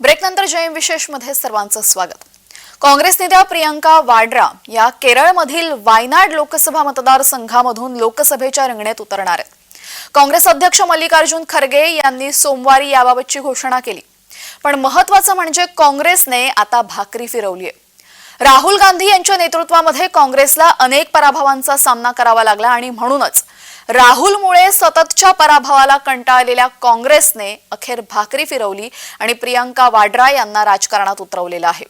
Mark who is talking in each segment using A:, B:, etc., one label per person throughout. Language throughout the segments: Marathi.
A: ब्रेकनंतर जैन विशेषमध्ये सर्वांचं स्वागत. काँग्रेस नेत्या प्रियंका वाड्रा या केरळमधील वायनाड लोकसभा मतदारसंघामधून लोकसभेच्या रिंगणेत उतरणार आहेत. काँग्रेस अध्यक्ष मल्लिकार्जुन खरगे यांनी सोमवारी याबाबतची घोषणा केली. पण महत्वाचं म्हणजे काँग्रेसने आता भाकरी फिरवली आहे राहुल गांधी यांच्या नेतृत्वामध्ये काँग्रेसला अनेक पराभवांचा सामना करावा लागला आणि म्हणूनच राहुलमुळे सततच्या पराभवाला कंटाळलेल्या काँग्रेसने अखेर भाकरी फिरवली आणि प्रियंका वाड्रा यांना राजकारणात उतरवलेलं आहे.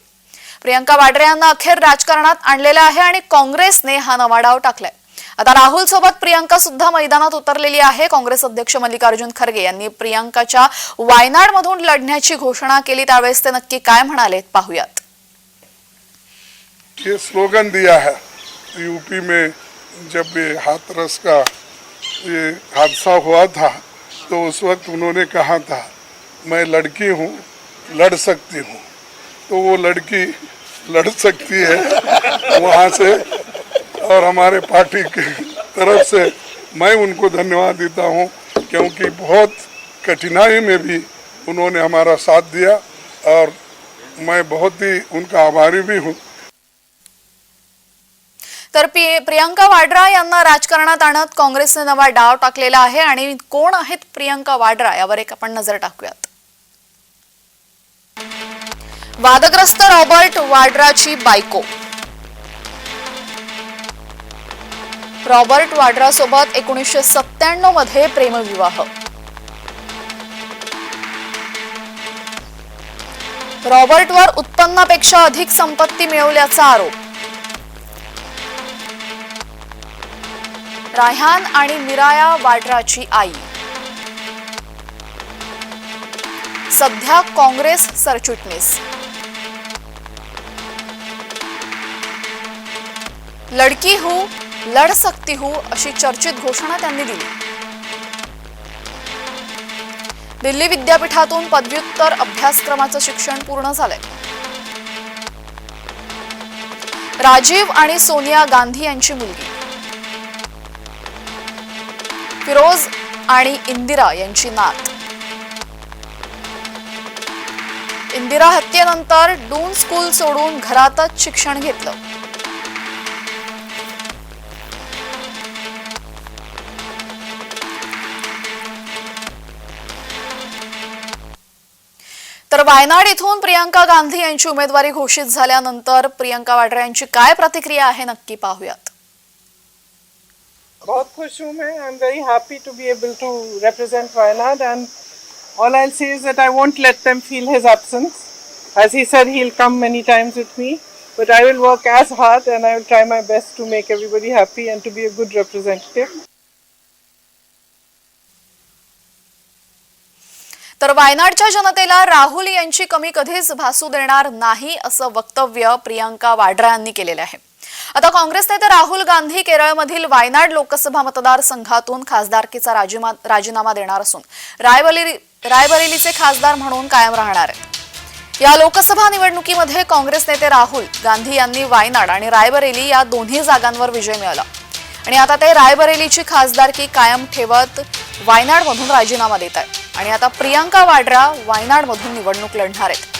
A: प्रियंका वाड्रा यांना अखेर राजकारणात आणलेलं आहे आणि काँग्रेसने हा नवा डाव टाकलाय. आता राहुल सोबत प्रियंका सुद्धा मैदानात उतरलेली आहे. काँग्रेस अध्यक्ष मल्लिकार्जुन खरगे यांनी प्रियंकाच्या वायनाडमधून लढण्याची घोषणा केली. त्यावेळेस ते नक्की काय म्हणाले पाहूयात.
B: ये स्लोगन दिया है यूपी में जब हाथरस का ये हादसा हुआ था तो उस वक्त उन्होंने कहा था, मैं लड़की हूँ, लड़ सकती हूँ। तो वो लड़की लड़ सकती है वहाँ से, और हमारे पार्टी की तरफ़ से मैं उनको धन्यवाद देता हूँ, क्योंकि बहुत कठिनाई में भी उन्होंने हमारा साथ दिया, और मैं बहुत ही उनका आभारी भी हूँ।
A: तर प्रियंका वाड्रा यांना राजकारणात आणत काँग्रेसने नवा डाव टाकलेला आहे आणि कोण आहेत प्रियंका वाड्रा यावर एक आपण नजर टाकूयात. वादग्रस्त रॉबर्ट वाड्राची बायको. रॉबर्ट वाड्रा सोबत एकोणीसशे सत्त्याण्णवमध्ये प्रेमविवाह. रॉबर्टवर उत्पन्नापेक्षा अधिक संपत्ती मिळवल्याचा आरोप. रायहान आणि मिराया वाड्राची आई. सध्या काँग्रेस सरचिटणीस. लडकी हू लढ सकती हू अशी चर्चित घोषणा त्यांनी दिली. दिल्ली विद्यापीठातून पदव्युत्तर अभ्यासक्रमाचं शिक्षण पूर्ण झालंय. राजीव आणि सोनिया गांधी यांची मुलगी. फिरोज आणि इंदिरा यांची नात. इंदिरा हत्येनंतर डून स्कूल सोडून घरातच शिक्षण घेतलं. तर वायनाड इथून प्रियंका गांधी यांची उमेदवारी घोषित झाल्यानंतर प्रियंका वाड्रा यांची काय प्रतिक्रिया आहे नक्की पाहूयात.
C: बहुत खुश हूँ मैं I am very happy to be able to represent Wayanad and all I'll say is that I won't let them feel his absence. As he said, he'll come many times with me, but I will work as hard and I will try my best to make everybody happy and to be a good representative.
A: तर वायनाडच्या जनतेला राहुल यांची कमी कधीच भासू देणार नाही असं वक्तव्य प्रियंका वाड्रा यांनी केलेलं आहे आता काँग्रेस नेते राहुल गांधी केरळमधील वायनाड लोकसभा मतदारसंघातून खासदारकीचा राजीमा राजीनामा देणार असून रायबरेली रायबरेलीचे खासदार म्हणून कायम राहणार आहेत. या लोकसभा निवडणुकीमध्ये काँग्रेस नेते राहुल गांधी यांनी वायनाड आणि रायबरेली या दोन्ही जागांवर विजय मिळवला. आणि आता ते रायबरेलीची खासदारकी कायम ठेवत वायनाडमधून राजीनामा देत आहेत. आणि आता प्रियांका वाड्रा वायनाडमधून निवडणूक लढणार आहेत.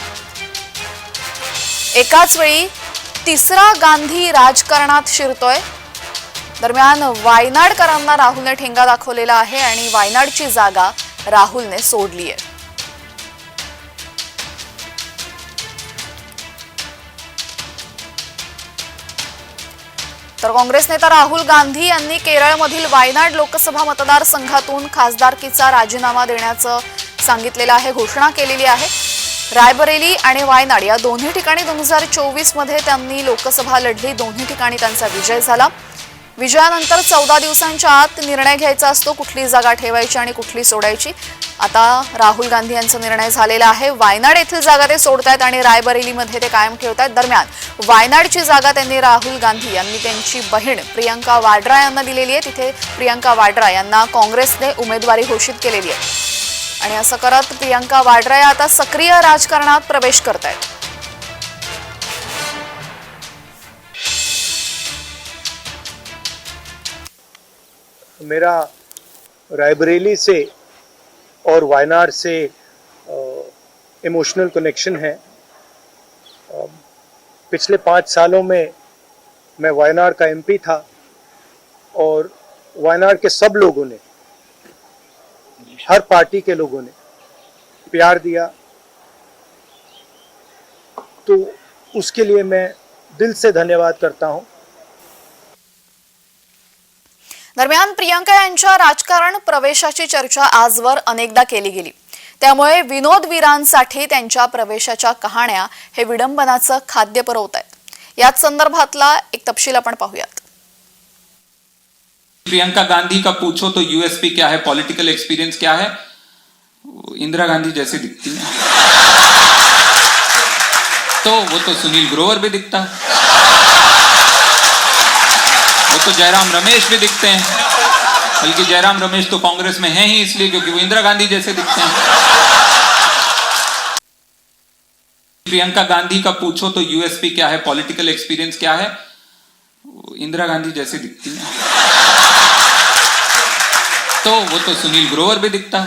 A: एकाच वेळी तिसरा गांधी राजकारणात शिरतोय. दरम्यान वायनाडकरांना राहुलने ठेंगा दाखवलेला आहे आणि वायनाडची जागा राहुलने सोडली आहे तर काँग्रेस नेता राहुल गांधी यांनी केरळमधील वायनाड लोकसभा मतदारसंघातून खासदारकीचा राजीनामा देण्याचं सांगितलेलं आहे घोषणा केलेली आहे. रायबरेली आणि वायनाड या दोन्ही ठिकाणी दोन हजार चोवीसमध्ये त्यांनी लोकसभा लढली. दोन्ही ठिकाणी त्यांचा विजय झाला. विजयानंतर चौदा दिवसांच्या आत निर्णय घ्यायचा असतो कुठली जागा ठेवायची आणि कुठली सोडायची. आता राहुल गांधी यांचा निर्णय झालेला आहे. वायनाड येथील जागा ते सोडतायत आणि रायबरेलीमध्ये ते कायम ठेवतायत दरम्यान वायनाडची जागा त्यांनी राहुल गांधी यांनी त्यांची बहीण प्रियंका वाड्रा यांना दिलेली आहे. तिथे प्रियंका वाड्रा यांना काँग्रेसने उमेदवारी घोषित केलेली आहे. करत प्रियंका वाड्रा आता सक्रिय राजकारणात प्रवेश करत आहेत
D: मेरा रायबरेली से और वायनाड से इमोशनल कनेक्शन है। पिछले पाँच सालों में मैं वायनाड का एमपी था और वायनाड के सब लोगों ने हर पार्टी के लोगों ने प्यार दिया। तो उसके लिए मैं दिल से धन्यवाद करता हूँ।
A: दरम्यान प्रियंका यांच्या राजकारण प्रवेशाची चर्चा आजवर अनेकदा केली गेली. त्यामुळे विनोदवीरांसाठी त्यांच्या प्रवेशाच्या कहाण्या हे विडंबनाचं खाद्य पुरवत आहेत याच संदर्भातला एक तपशील आपण पाहूयात.
E: प्रियंका गांधी का पूछो तो यूएसपी क्या है? पॉलिटिकल एक्सपीरियंस क्या है? इंदिरा गांधी जैसी दिखती है। तो वो तो सुनील ग्रोवर भी दिखता है। वो तो जयराम रमेश भी दिखते हैं। बल्कि जयराम रमेश तो कांग्रेस में हैं ही इसलिए क्योंकि वो इंदिरा गांधी जैसे दिखते हैं। प्रियंका गांधी का पूछो तो यूएसपी क्या है? पॉलिटिकल एक्सपीरियंस क्या है? इंदिरा गांधी जैसी दिखती है। तो वो तो सुनील ग्रोवर भी दिखता है।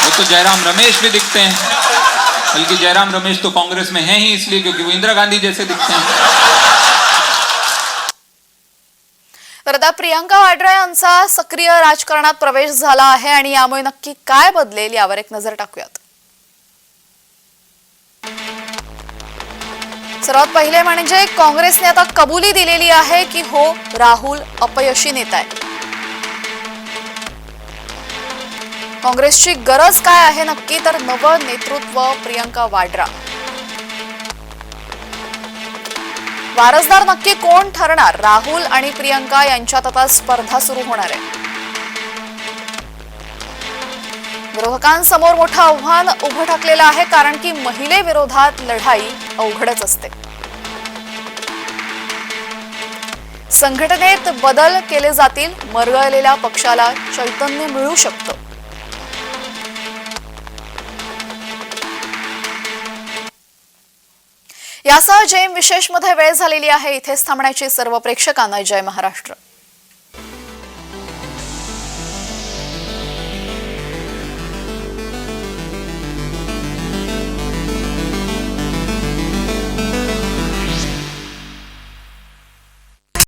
E: वो तो जयराम रमेश भी दिखते हैं। बल्कि जयराम रमेश तो कांग्रेस में हैं ही इसलिए क्योंकि वो इंदिरा गांधी जैसे दिखते हैं।
A: तर आता प्रियंका वाड्रा यांचा सक्रिय राजकारणात प्रवेश झाला आहे आणि यामुळे नक्की काय बदलेल यावर एक नजर टाकूयात. सर्वात पहिले म्हणजे काँग्रेसने आता कबुली दिलेली आहे की हो राहुल अपयशी नेता आहे. काँग्रेसची गरज काय आहे नक्की? तर नवं नेतृत्व प्रियंका वाड्रा. वारसदार नक्की कोण ठरणार? राहुल आणि प्रियंका यांच्यात आता स्पर्धा सुरू होणार आहे. विरोधकांसमोर मोठं आव्हान उभं ठाकलेलं आहे कारण की महिलेविरोधात लढाई अवघडच असते. संघटनेत बदल केले जातील मरगळलेल्या पक्षाला चैतन्य मिळू शकतं. यासह जैम विशेषमध्ये वेळ झालेली आहे इथेच थांबण्याची सर्व प्रेक्षकांना जय महाराष्ट्र.